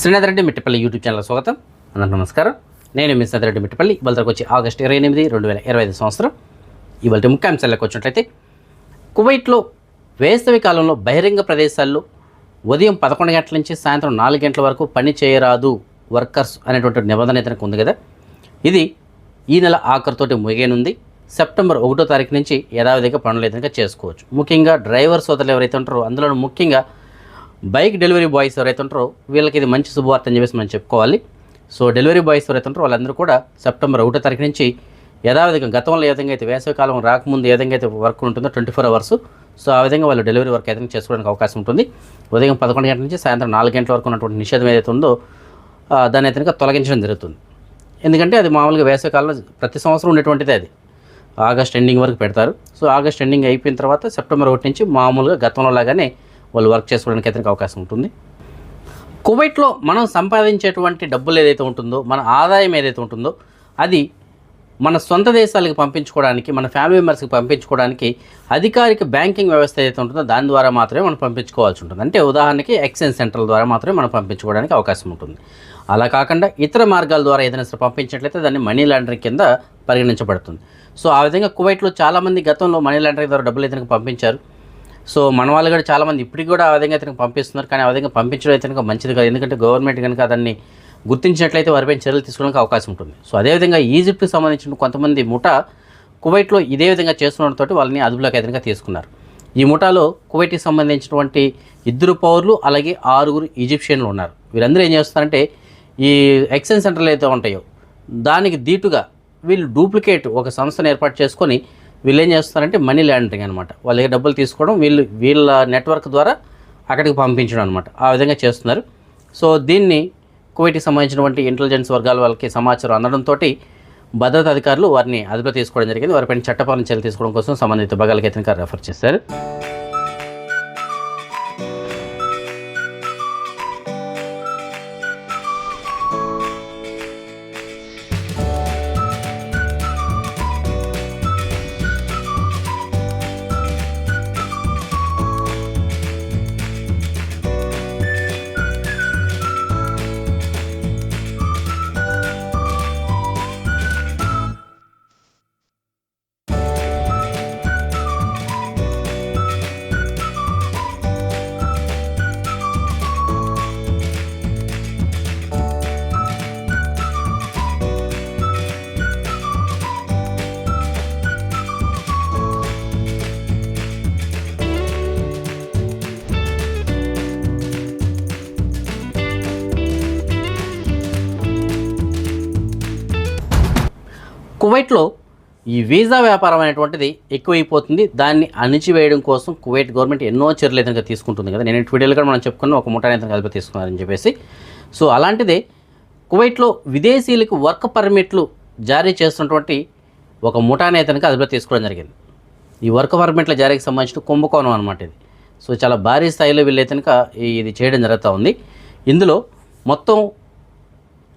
Srinath Reddy Mittapalli YouTube channel స్వాగతం. అందరూ నమస్కారం. నేను మీ శ్రీనాథ్ రెడ్డి మిట్టపల్లి. ఇవాళకి వచ్చి ఆగస్టు ఇరవై ఎనిమిది రెండు వేల ఇరవై ఐదు సంవత్సరం. ఇవాళ ముఖ్యాంశాలకు వచ్చినట్లయితే కువైట్లో వేసవి కాలంలో బహిరంగ ప్రదేశాల్లో ఉదయం పదకొండు గంటల నుంచి సాయంత్రం నాలుగు గంటల వరకు పని చేయరాదు వర్కర్స్ అనేటువంటి నిబంధన అయితే ఉంది కదా. ఇది ఈ నెల ఆఖరితోటి ముగియనుంది. సెప్టెంబర్ ఒకటో తారీఖు నుంచి యథావిధిగా పనులు అయితే చేసుకోవచ్చు. ముఖ్యంగా డ్రైవర్ సోదరులు ఎవరైతే ఉంటారో అందులో ముఖ్యంగా బైక్ డెలివరీ బాయ్స్ ఎవరైతే ఉంటారో వీళ్ళకి ఇది మంచి శుభవార్త అని చెప్పేసి మనం చెప్పుకోవాలి. సో డెలివరీ బాయ్స్ ఎవరైతే ఉంటారో వాళ్ళందరూ కూడా సెప్టెంబర్ ఒకటో తారీఖు నుంచి యథావిధిగా గతంలో ఏ విధంగా అయితే వేసవికాలం రాకముందు ఏ విధంగా అయితే వర్క్ ఉంటుందో ట్వంటీ ఫోర్ అవర్స్ సో ఆ విధంగా వాళ్ళు డెలివరీ వర్క్ అయితే చేసుకోవడానికి అవకాశం ఉంటుంది. ఉదయం పదకొండు గంటల నుంచి సాయంత్రం నాలుగు గంటల వరకు ఉన్నటువంటి నిషేధం ఏదైతే ఉందో దాన్ని అయితే తొలగించడం జరుగుతుంది. ఎందుకంటే అది మామూలుగా వేసవికాలంలో ప్రతి సంవత్సరం ఉండేటువంటిదే అది. ఆగస్ట్ ఎండింగ్ వరకు పెడతారు. సో ఆగస్ట్ ఎండింగ్ అయిపోయిన తర్వాత సెప్టెంబర్ ఒకటి నుంచి మామూలుగా గతంలో లాగానే వాళ్ళు వర్క్ చేసుకోవడానికి అతనికి అవకాశం ఉంటుంది. కువైట్లో మనం సంపాదించేటువంటి డబ్బులు ఏదైతే ఉంటుందో మన ఆదాయం ఏదైతే ఉంటుందో అది మన సొంత దేశాలకు పంపించుకోవడానికి మన ఫ్యామిలీ మెంబర్స్కి పంపించుకోవడానికి అధికారిక బ్యాంకింగ్ వ్యవస్థ ఏదైతే ఉంటుందో దాని ద్వారా మాత్రమే మనం పంపించుకోవాల్సి ఉంటుంది. అంటే ఉదాహరణకి ఎక్స్చేంజ్ సెంటర్ల ద్వారా మాత్రమే మనం పంపించుకోవడానికి అవకాశం ఉంటుంది. అలా కాకుండా ఇతర మార్గాల ద్వారా ఏదైనా సరే పంపించినట్లయితే దాన్ని మనీ లాండరింగ్ కింద పరిగణించబడుతుంది. సో ఆ విధంగా కువైట్లో చాలామంది గతంలో మనీ లాండరింగ్ ద్వారా డబ్బులు ఏదైనా పంపించారు. సో మన వాళ్ళు కూడా చాలామంది ఇప్పటికి కూడా ఆ విధంగా ఇతనికి పంపిస్తున్నారు. కానీ ఆ విధంగా పంపించడం అయితే కనుక మంచిది కాదు. ఎందుకంటే గవర్నమెంట్ కనుక దాన్ని గుర్తించినట్లయితే వారిపై చర్యలు తీసుకోవడానికి అవకాశం ఉంటుంది. సో అదేవిధంగా ఈజిప్ట్కి సంబంధించిన కొంతమంది ముఠా కువైట్లో ఇదే విధంగా చేస్తున్నతో వాళ్ళని అదుపులోకి అయితే తీసుకున్నారు. ఈ ముఠాలో కువైట్కి సంబంధించినటువంటి ఇద్దరు పౌరులు అలాగే ఆరుగురు ఈజిప్షియన్లు ఉన్నారు. వీరందరూ ఏం చేస్తారంటే ఈ ఎక్స్చేంజ్ సెంటర్లు అయితే ఉంటాయో దానికి దీటుగా వీళ్ళు డూప్లికేట్ ఒక సంస్థను ఏర్పాటు చేసుకొని వీళ్ళు ఏం చేస్తారంటే మనీ లాండరింగ్ అనమాట వాళ్ళ దగ్గర డబ్బులు తీసుకోవడం వీళ్ళు వీళ్ళ నెట్వర్క్ ద్వారా అక్కడికి పంపించడం అనమాట ఆ విధంగా చేస్తున్నారు. సో దీన్ని కువైట్కి సంబంధించినటువంటి ఇంటెలిజెన్స్ వర్గాల వాళ్ళకి సమాచారం అందడంతో భద్రతా అధికారులు వారిని అదుపులో తీసుకోవడం జరిగింది. వారిపైన చట్టపరమైన చర్యలు తీసుకోవడం కోసం సంబంధిత బగాలకి అయితే రెఫర్ చేశారు. కువైట్లో ఈ వీసా వ్యాపారం అనేటువంటిది ఎక్కువైపోతుంది. దాన్ని అణిచివేయడం కోసం కువైట్ గవర్నమెంట్ ఎన్నో చర్యలు అయితే తీసుకుంటుంది కదా. నేను వీడియోలు కూడా మనం చెప్పుకున్న ఒక ముఠా అయితే కలిపి తీసుకున్నారని చెప్పేసి. సో అలాంటిదే కువైట్లో విదేశీయులకు వర్క్ పర్మిట్లు జారీ చేస్తున్నటువంటి ఒక ముఠా నేతనికి అదుపులో తీసుకోవడం జరిగింది. ఈ వర్క్ పర్మిట్ల జారీకి సంబంధించిన కుంభకోణం అనమాట ఇది. సో చాలా భారీ స్థాయిలో వీళ్ళైతే ఇది చేయడం జరుగుతూ ఉంది. ఇందులో మొత్తం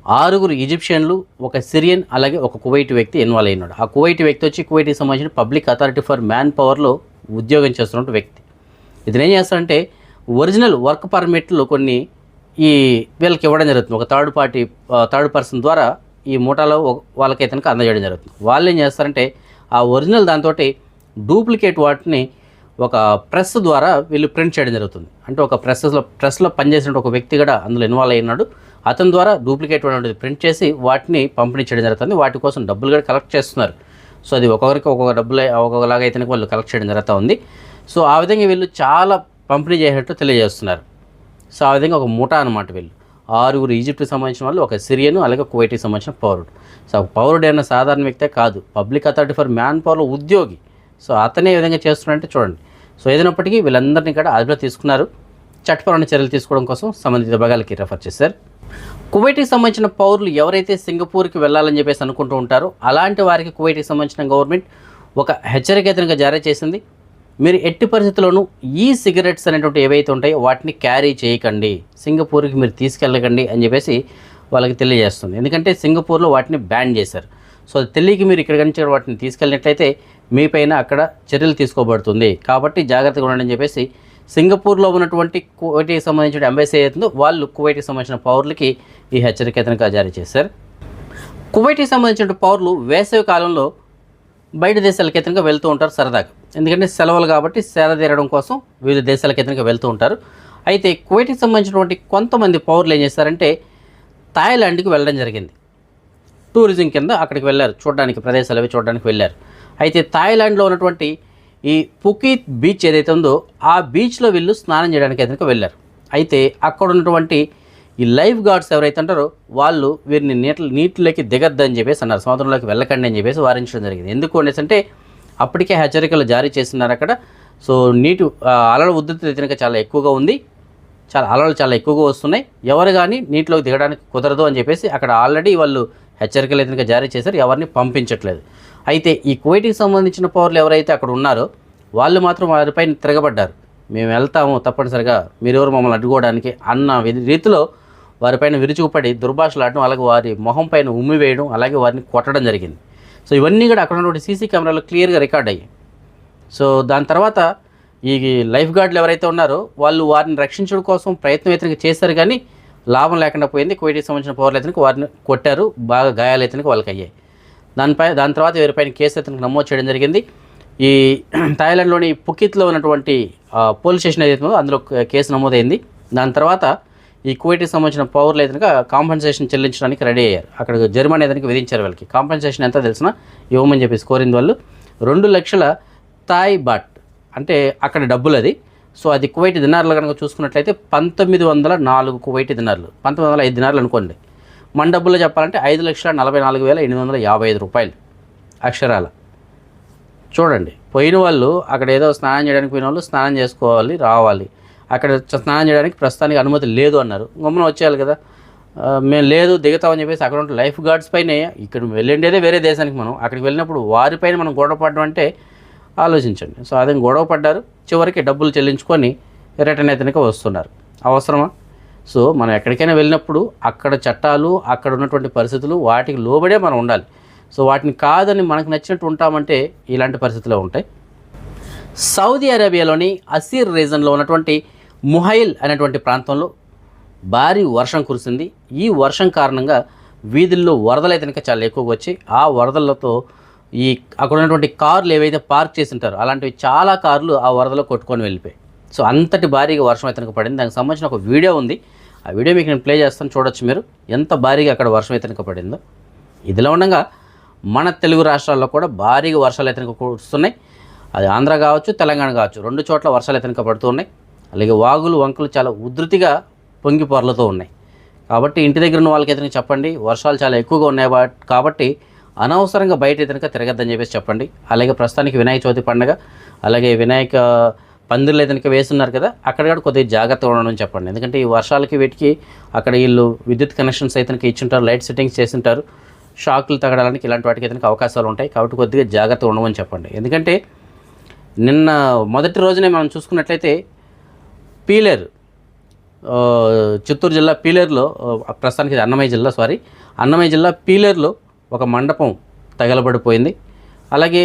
ఆరుగురు ఈజిప్షియన్లు ఒక సిరియన్ అలాగే ఒక కువైట్ వ్యక్తి ఇన్వాల్వ్ అయినాడు. ఆ కువైట్ వ్యక్తి వచ్చి కువైట్కి సంబంధించిన పబ్లిక్ అథారిటీ ఫర్ మ్యాన్ పవర్లో ఉద్యోగం చేస్తున్నటువంటి వ్యక్తి. ఇతను ఏం చేస్తారంటే ఒరిజినల్ వర్క్ పర్మిట్లు కొన్ని ఈ వీళ్ళకి ఇవ్వడం జరుగుతుంది. ఒక థర్డ్ పార్టీ థర్డ్ పర్సన్ ద్వారా ఈ మూటాలో వాళ్ళకి ఇతనికి అందజేయడం జరుగుతుంది. వాళ్ళు ఏం చేస్తారంటే ఆ ఒరిజినల్ దాంతో డూప్లికేట్ వాటిని ఒక ప్రెస్ ద్వారా వీళ్ళు ప్రింట్ చేయడం జరుగుతుంది. అంటే ఒక ప్రెస్లో ప్రెస్లో పనిచేసిన ఒక వ్యక్తి కూడా అందులో ఇన్వాల్వ్ అయినాడు. అతని ద్వారా డూప్లికేట్ అనేది ప్రింట్ చేసి వాటిని పంపిణీ చేయడం జరుగుతుంది. వాటి కోసం డబ్బులు కూడా కలెక్ట్ చేస్తున్నారు. సో అది ఒక్కొక్కరికి ఒక్కొక్క డబ్బులు ఒక్కొక్కలాగా అయితే వాళ్ళు కలెక్ట్ చేయడం జరుగుతూ ఉంది. సో ఆ విధంగా వీళ్ళు చాలా పంపిణీ చేసినట్టు తెలియజేస్తున్నారు. సో ఆ విధంగా ఒక ముఠా అనమాట వీళ్ళు. ఆరుగురు ఈజిప్ట్కి సంబంధించిన వాళ్ళు ఒక సిరియను అలాగే కువైట్కి సంబంధించిన పౌరుడు. సో పౌరుడు అయిన సాధారణ వ్యక్తే కాదు. పబ్లిక్ అథారిటీ ఫర్ మ్యాన్ పవర్లో ఉద్యోగి. సో అతనే విధంగా చేస్తున్నాడంటే చూడండి. సో ఏదైనప్పటికీ వీళ్ళందరినీ కూడా అదుపులో తీసుకున్నారు. చట్టపరమైన చర్యలు తీసుకోవడం కోసం సంబంధిత విభాగాలకి రెఫర్ చేశారు. కువైట్కి సంబంధించిన పౌరులు ఎవరైతే సింగపూర్కి వెళ్ళాలని చెప్పేసి అనుకుంటూ ఉంటారో అలాంటి వారికి కువైట్కి సంబంధించిన గవర్నమెంట్ ఒక హెచ్చరిక జారీ చేసింది. మీరు ఎట్టి పరిస్థితుల్లోనూ ఈ సిగరెట్స్ అనేటువంటి ఏవైతే ఉంటాయో వాటిని క్యారీ చేయకండి. సింగపూర్కి మీరు తీసుకెళ్ళకండి అని చెప్పేసి వాళ్ళకి తెలియజేస్తుంది. ఎందుకంటే సింగపూర్లో వాటిని బ్యాన్ చేశారు. సో అది తెలియక మీరు ఇక్కడ నుంచి వాటిని తీసుకెళ్ళినట్లయితే మీ పైన అక్కడ చర్యలు తీసుకోబడుతుంది. కాబట్టి జాగ్రత్తగా ఉండండి అని చెప్పేసి సింగపూర్లో ఉన్నటువంటి కువైట్కి సంబంధించిన ఎంబసీ అవుతుందో వాళ్ళు కువైట్కి సంబంధించిన పౌరులకి ఈ హెచ్చరిక అయితే జారీ చేశారు. కువైట్కి సంబంధించిన పౌరులు వేసవి కాలంలో బయట దేశాలకి ఎతనగా వెళ్తూ ఉంటారు సరదాగా. ఎందుకంటే సెలవులు కాబట్టి సేద తీరడం కోసం వివిధ దేశాలకి ఎతనగా వెళ్తూ ఉంటారు. అయితే కువైట్కి సంబంధించినటువంటి కొంతమంది పౌరులు ఏం చేస్తారంటే థాయిలాండ్కి వెళ్ళడం జరిగింది. టూరిజం కింద అక్కడికి వెళ్ళారు. చూడడానికి ప్రదేశాలు అవి చూడడానికి వెళ్ళారు. అయితే థాయిలాండ్లో ఉన్నటువంటి ఈ పుకీత్ బీచ్ ఏదైతే ఉందో ఆ బీచ్లో వీళ్ళు స్నానం చేయడానికి అయితే వెళ్ళారు. అయితే అక్కడ ఉన్నటువంటి ఈ లైఫ్ గార్డ్స్ ఎవరైతే ఉంటారో వాళ్ళు వీరిని నీటి నీటిలోకి దిగద్దని చెప్పేసి అన్నారు. సముద్రంలోకి వెళ్ళకండి అని చెప్పేసి వారించడం జరిగింది. ఎందుకు అనేసి అంటే అప్పటికే హెచ్చరికలు జారీ చేస్తున్నారు అక్కడ. సో నీటి అలల ఉద్ధృతి అయితే చాలా ఎక్కువగా ఉంది. చాలా అలలు చాలా ఎక్కువగా వస్తున్నాయి. ఎవరు కానీ నీటిలోకి దిగడానికి కుదరదు అని చెప్పేసి అక్కడ ఆల్రెడీ వాళ్ళు హెచ్చరికలు అయితే జారీ చేశారు. ఎవరిని పంపించట్లేదు. అయితే ఈ కువైట్కి సంబంధించిన పౌరులు ఎవరైతే అక్కడ ఉన్నారో వాళ్ళు మాత్రం వారిపైన తిరగబడ్డారు. మేము వెళ్తాము తప్పనిసరిగా. మీరెవరు మమ్మల్ని అడ్డుకోవడానికి అన్న రీతిలో వారిపైన విరుచుకుపడి దుర్భాషలాడడం అలాగే వారి మొహం పైన ఉమ్మి వేయడం అలాగే వారిని కొట్టడం జరిగింది. సో ఇవన్నీ కూడా అక్కడ ఉన్నటువంటి సీసీ కెమెరాలో క్లియర్గా రికార్డ్ అయ్యాయి. సో దాని తర్వాత ఈ లైఫ్ గార్డులు ఎవరైతే ఉన్నారో వాళ్ళు వారిని రక్షించడం కోసం ప్రయత్నం అయితే చేశారు కానీ లాభం లేకుండా పోయింది. కోవిడ్కి సంబంధించిన పౌరులు అయితే వారిని కొట్టారు. బాగా గాయాలు అయితే వాళ్ళకి అయ్యాయి దానిపై దాని తర్వాత వీరిపైన కేసు అతనికి నమోదు చేయడం జరిగింది. ఈ థాయిలాండ్లోని పుకిత్లో ఉన్నటువంటి పోలీస్ స్టేషన్ ఏదైతే ఉందో అందులో కేసు నమోదైంది. దాని తర్వాత ఈ కువైట్కి సంబంధించిన పౌరులు అయితే కాంపెన్సేషన్ చెల్లించడానికి రెడీ అయ్యారు. అక్కడ జరిమానా ఏదైనా విధించారు వాళ్ళకి. కాంపెన్సేషన్ ఎంత తెలిసిన ఇవ్వమని చెప్పేసి కోరింది వాళ్ళు. రెండు లక్షల థాయ్ బాట్ అంటే అక్కడ డబ్బులు అది సో అది కువైట్ దినార్లు కనుక చూసుకున్నట్లయితే పంతొమ్మిది వందల నాలుగు కువైట్ దినార్లు. పంతొమ్మిది వందల ఐదు దినార్లు అనుకోండి. మన డబ్బుల్లో చెప్పాలంటే ఐదు లక్షల నలభై నాలుగు వేల ఎనిమిది వందల యాభై ఐదు రూపాయలు అక్షరాల. చూడండి పోయిన వాళ్ళు అక్కడ ఏదో స్నానం చేయడానికి పోయిన వాళ్ళు స్నానం చేసుకోవాలి రావాలి. అక్కడ స్నానం చేయడానికి ప్రస్తుతానికి అనుమతి లేదు అన్నారు. గమ్మున వచ్చేయాలి కదా. మేము లేదు దిగుతామని చెప్పేసి అక్కడ ఉంటే లైఫ్ గార్డ్స్ పైనే ఇక్కడ వెళ్ళిండేదే వేరే దేశానికి మనం. అక్కడికి వెళ్ళినప్పుడు వారిపైన మనం గొడవ పడడం అంటే ఆలోచించండి. సో అదే గొడవ పడ్డారు. చివరికి డబ్బులు చెల్లించుకొని రిటర్న్ అయితేనే వస్తున్నారు. అవసరమా? సో మనం ఎక్కడికైనా వెళ్ళినప్పుడు అక్కడ చట్టాలు అక్కడ ఉన్నటువంటి పరిస్థితులు వాటికి లోబడే మనం ఉండాలి. సో వాటిని కాదని మనకు నచ్చినట్టు ఉంటామంటే ఇలాంటి పరిస్థితులు ఉంటాయి. సౌదీ అరేబియాలోని అసీర్ రీజన్లో ఉన్నటువంటి ముహైల్ అనేటువంటి ప్రాంతంలో భారీ వర్షం కురిసింది. ఈ వర్షం కారణంగా వీధుల్లో వరదలు అయితే చాలా ఎక్కువగా వచ్చి ఆ వరదలతో ఈ అక్కడ ఉన్నటువంటి కార్లు ఏవైతే పార్క్ చేసి ఉంటారో అలాంటివి చాలా కార్లు ఆ వరదలో కొట్టుకొని వెళ్ళిపోయాయి. సో అంతటి భారీగా వర్షం అయితే పడింది. దానికి సంబంధించిన ఒక వీడియో ఉంది. ఆ వీడియో మీకు నేను ప్లే చేస్తాను చూడొచ్చు మీరు. ఎంత భారీగా అక్కడ వర్షం అయితే పడిందో. ఇదిలా ఉండగా మన తెలుగు రాష్ట్రాల్లో కూడా భారీగా వర్షాలు అయితే కనుక కురుస్తున్నాయి. అది ఆంధ్ర కావచ్చు తెలంగాణ కావచ్చు రెండు చోట్ల వర్షాలు అయితే పడుతూ ఉన్నాయి. అలాగే వాగులు వంకలు చాలా ఉధృతిగా పొంగి పొరలతో ఉన్నాయి. కాబట్టి ఇంటి దగ్గర ఉన్న వాళ్ళకి అయితే చెప్పండి వర్షాలు చాలా ఎక్కువగా ఉన్నాయి కాబట్టి అనవసరంగా బయట అయితే తిరగద్దని చెప్పేసి చెప్పండి. అలాగే ప్రస్తుతానికి వినాయక చవితి పండుగ అలాగే వినాయక పందిర్లు అయితే వేస్తున్నారు కదా అక్కడ కూడా కొద్దిగా జాగ్రత్తగా ఉండడం చెప్పండి. ఎందుకంటే ఈ వర్షాలకి వీటికి అక్కడ వీళ్ళు విద్యుత్ కనెక్షన్స్ అయితే ఇచ్చుంటారు లైట్ సెట్టింగ్స్ చేస్తుంటారు. షాకులు తగడానికి ఇలాంటి వాటికి అయితే అవకాశాలు ఉంటాయి. కాబట్టి కొద్దిగా జాగ్రత్తగా ఉండమని చెప్పండి. ఎందుకంటే నిన్న మొదటి రోజునే మనం చూసుకున్నట్లయితే పీలేరు చిత్తూరు జిల్లా పీలేరులో ప్రస్తుతానికి అన్నమయ్య జిల్లా సారీ అన్నమయ్య జిల్లా పీలేరులో ఒక మండపం తగలబడిపోయింది. అలాగే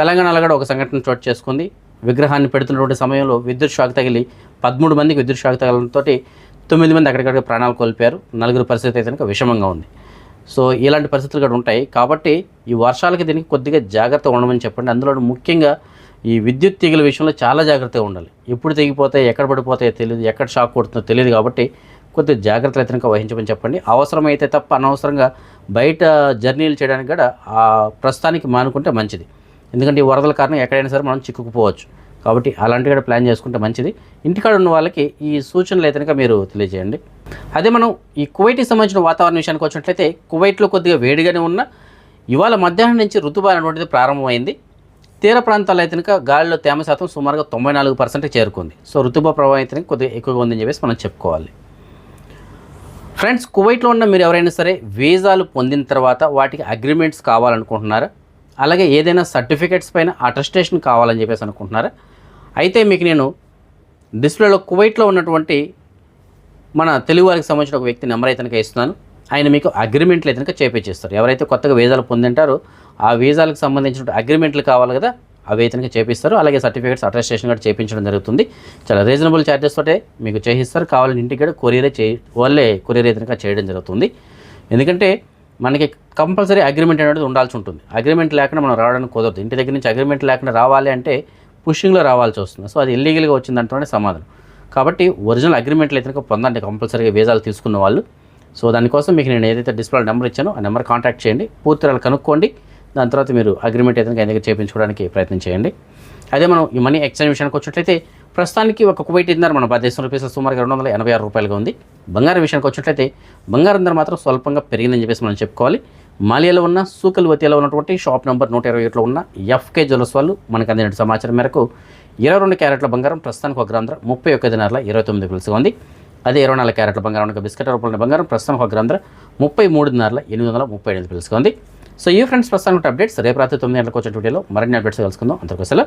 తెలంగాణలో కూడా ఒక సంఘటన చోటు చేసుకుంది. విగ్రహాన్ని పెడుతున్నటువంటి సమయంలో విద్యుత్ షాక్ తగిలి పదమూడు మందికి విద్యుత్ షాక్ తగలడంతో తొమ్మిది మంది అక్కడికక్కడ ప్రాణాలు కోల్పోయారు. నలుగురు పరిస్థితి అయితే కనుక విషమంగా ఉంది. సో ఇలాంటి పరిస్థితులు కూడా ఉంటాయి. కాబట్టి ఈ వర్షాలకి దీనికి కొద్దిగా జాగ్రత్తగా ఉండమని చెప్పండి. అందులో ముఖ్యంగా ఈ విద్యుత్ తీగల విషయంలో చాలా జాగ్రత్తగా ఉండాలి. ఎప్పుడు తెగిపోతాయి ఎక్కడ పడిపోతాయో తెలియదు ఎక్కడ షాక్ కొడుతుందో తెలియదు కాబట్టి కొద్దిగా జాగ్రత్తలు అయితే కనుక వహించమని చెప్పండి. అవసరమైతే తప్ప అనవసరంగా బయట జర్నీలు చేయడానికి కూడా ఆ ప్రస్తుతానికి మానుకుంటే మంచిది. ఎందుకంటే ఈ వరదల కారణం ఎక్కడైనా సరే మనం చిక్కుకుపోవచ్చు. కాబట్టి అలాంటివి కూడా ప్లాన్ చేసుకుంటే మంచిది. ఇంటికాడ ఉన్న వాళ్ళకి ఈ సూచనలు అయితే మీరు తెలియజేయండి. అదే మనం ఈ కువైట్కి సంబంధించిన వాతావరణ విషయానికి వచ్చినట్లయితే కువైట్లో కొద్దిగా వేడిగానే ఉన్న ఇవాళ మధ్యాహ్నం నుంచి ఋతుబాన్ అనేటువంటిది ప్రారంభమైంది. తీర ప్రాంతాల్లో అయితే కనుక గాలిలో తేమ శాతం సుమారుగా తొంభై నాలుగు పర్సెంట్ చేరుకుంది. సో ఋతుబా ప్రభావం అయితే కొద్దిగా ఎక్కువగా ఉందని చెప్పేసి మనం చెప్పుకోవాలి. ఫ్రెండ్స్ కువైట్లో ఉన్న మీరు ఎవరైనా సరే వీజాలు పొందిన తర్వాత వాటికి అగ్రిమెంట్స్ కావాలనుకుంటున్నారా? అలాగే ఏదైనా సర్టిఫికేట్స్ పైన అటెస్టేషన్ కావాలని చెప్పేసి అనుకుంటున్నారా? అయితే మీకు నేను డిస్ప్లేలో కువైట్లో ఉన్నటువంటి మన తెలుగు వారికి సంబంధించిన ఒక వ్యక్తి నెంబర్ అయితే కనుక ఇస్తున్నాను. ఆయన మీకు అగ్రిమెంట్లు అయితే కనుక చేపించేస్తారు. ఎవరైతే కొత్తగా వీసాలు పొందింటారో ఆ వీసాలకు సంబంధించిన అగ్రిమెంట్లు కావాలి కదా అవి అయితే చేపిస్తారు. అలాగే సర్టిఫికేట్స్ అటెస్టేషన్ కూడా చేయించడం జరుగుతుంది. చాలా రీజనబుల్ ఛార్జెస్ తోటే మీకు చేయిస్తారు. కావాలని ఇంటికి కూడా కొరియరే చే వాళ్ళే కొరియర్ అయితే చేయడం జరుగుతుంది. ఎందుకంటే మనకి కంపల్సరీ అగ్రిమెంట్ అనేది ఉండాల్సి ఉంటుంది. అగ్రిమెంట్ లేకుండా మనం రావడానికి కుదరదు. ఇంటి దగ్గర నుంచి అగ్రిమెంట్ లేకుండా రావాలి అంటే పుషింగ్లో రావాల్సి వస్తుంది. సో అది ఇల్లీగల్గా వచ్చిందంటే సమాధానం. కాబట్టి ఒరిజినల్ అగ్రిమెంట్లు అయితే పొందండి కంపల్సరీగా వీజాలు తీసుకున్న వాళ్ళు. సో దానికోసం మీకు నేను ఏదైతే డిస్ప్లే నెంబర్ ఇచ్చానో ఆ నెంబర్ కాంటాక్ట్ చేయండి. పూర్తి కనుక్కోండి. దాని తర్వాత మీరు అగ్రిమెంట్ అయితే కనుక ఆయన దగ్గర చేయించుకోవడానికి ప్రయత్నం చేయండి. అదే మనం ఈ మనీ ఎక్స్చేంజ్ విషయానికి వచ్చినట్లయితే ప్రస్తుతానికి ఒక కువైట్ ఇందర్ మన భారతదేశం రూపీస్ సుమారుగా రెండు వందల ఎనభై ఆరు రూపాయలుగా ఉంది. బంగారం విషయానికి వచ్చినట్లయితే బంగారం ధర మాత్రం స్వల్పంగా పెరిగిందని చెప్పేసి మనం చెప్పుకోవాలి. మాలియాలో ఉన్న సూకల్వతిలో ఉన్నటువంటి షాప్ నెంబర్ నూట ఇరవై ఒకటిలో ఉన్న ఎఫ్కే జ్యువెల్స్ వాళ్ళు మనకు అందిన సమాచారం మేరకు ఇరవై రెండు క్యారెట్ల బంగారం ప్రస్తుతానికి ఒక గ్రామ ధర ముప్పై ఒక్క దినాల ఇరవై తొమ్మిది పిలుసుగా ఉంది. అదే ఇరవై నాలుగు క్యారెట్ల బంగారం ఒక బిస్కెట్ రూపంలో బంగారం ప్రస్తుతం ఒక గ్రామ ధర ముప్పై మూడు దినాల ఎనిమిది వందల ముప్పై ఎనిమిది పిలుసుగా ఉంది. సో ఈ ఫ్రెండ్స్ ప్రస్తుతానికి అప్డేట్స్ రేపు రాత్రి తొమ్మిది గంటలకు వచ్చే వీడియోలో మరిన్ని అప్డేట్స్ కలుసుకుందాం అంతకోసం